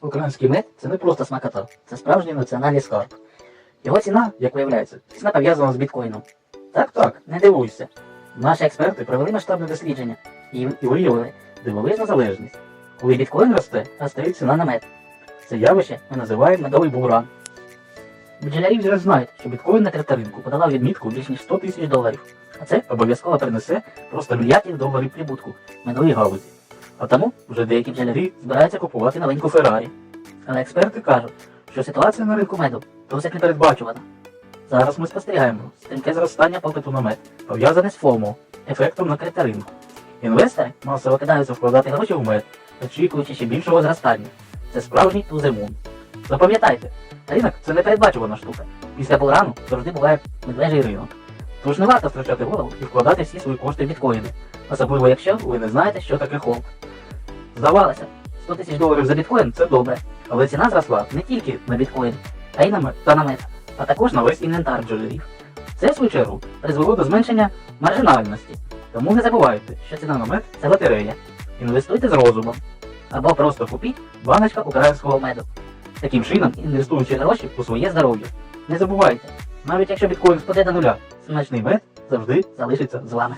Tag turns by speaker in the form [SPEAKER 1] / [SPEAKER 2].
[SPEAKER 1] Український мед це не просто смакота, це справжній національний скарб. Його ціна, як виявляється, ціна пов'язана з біткоїном. Так, так, не дивуйся. Наші експерти провели масштабне дослідження і, виявили дивовижну залежність. Коли біткоін росте, росте ціна на мед. Це явище ми називаємо медовий буран. Бджолярі вже знають, що біткоін на крипторинку подала відмітку більш ніж 100 тисяч доларів. А це обов'язково принесе просто мільярдів доларів прибутку медовій галузі. А тому вже деякі бджолярі збираються купувати новеньку Феррарі. Але експерти кажуть, що ситуація на ринку меду досить непередбачувана. Зараз ми спостерігаємо стрімке зростання попиту на мед, пов'язане з ФОМО, ефектом на крипторинку. Інвестори масово кидаються вкладати гроші в мед, очікуючи ще більшого зростання. Це справжній туземун. Запам'ятайте, ринок це непередбачувана штука. Після бурану завжди буває медвежий ринок. Тож не варто втрачати голову і вкладати всі свої кошти в біткоїни, особливо якщо ви не знаєте, що таке холд. Здавалося, 100 тисяч доларів за біткоін це добре, але ціна зросла не тільки на біткоін, а й на та на мед, а також на весь інвентар бджолярів. Це, в свою чергу, призвело до зменшення маржинальності. Тому не забувайте, що ціна на мед це лотерея. Інвестуйте з розумом. Або просто купіть баночка українського меду. Таким чином, інвестуючи гроші у своє здоров'я. Не забувайте, навіть якщо біткоін спаде до нуля, смачний мед завжди залишиться з вами.